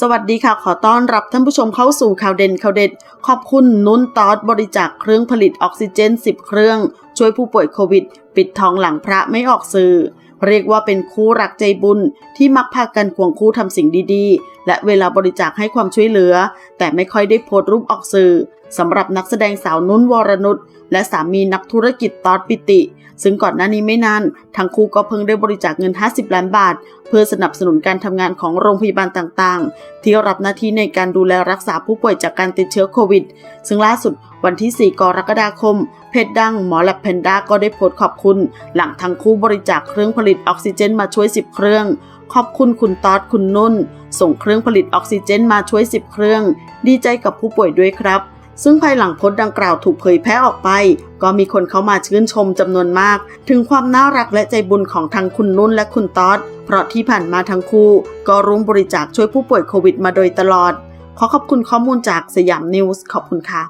สวัสดีค่ะ ขอต้อนรับท่านผู้ชมเข้าสู่ข่าวเด่นข่าวเด็ด ขอบคุณนุ้นตอดบริจาคเครื่องผลิตออกซิเจน 10 เครื่อง ช่วยผู้ป่วยโควิด ปิดทองหลังพระไม่ออกสื่อ เรียกว่าเป็นคู่รักใจบุญที่มักพากันควงคู่ทำสิ่งดีๆ และเวลาบริจาคให้ความช่วยเหลือ แต่ไม่ค่อยได้โพสต์รูปออกสื่อสำหรับนักแสดงสาวนุ่นวรนุชและสามีนักธุรกิจตอดปิติ ซึ่งก่อนหน้านี้ไม่นาน ทั้งคู่ก็เพิ่งได้บริจาคเงิน 50 ล้านบาท เพื่อสนับสนุนการทำงานของโรงพยาบาลต่างๆ ที่รับหน้าที่ในการดูแลรักษาผู้ป่วยจากการติดเชื้อโควิด ซึ่งล่าสุดวันที่ 4 กรกฎาคม เพจดังหมอแลบเพนด้าก็ได้โพสต์ขอบคุณ หลังทั้งคู่บริจาคเครื่องผลิตออกซิเจนมาช่วย 10 เครื่อง ขอบคุณคุณตอดคุณนุ่น ส่งเครื่องผลิตออกซิเจนมาช่วย 10 เครื่อง ดีใจกับผู้ป่วยด้วยครับ ซึ่งภายหลังโพสต์ดังกล่าวถูกเผยแพร่ออกไป ก็มีคนเข้ามาชื่นชมจำนวนมาก ถึงความน่ารักและใจบุญของทั้งคุณนุ่นและคุณตอดเพราะที่ผ่านมาทั้งคู่ ก็ร่วมบริจาคช่วยผู้ป่วยโควิดมาโดยตลอด ขอขอบคุณข้อมูลจากสยามนิวส์ขอบคุณค่ะ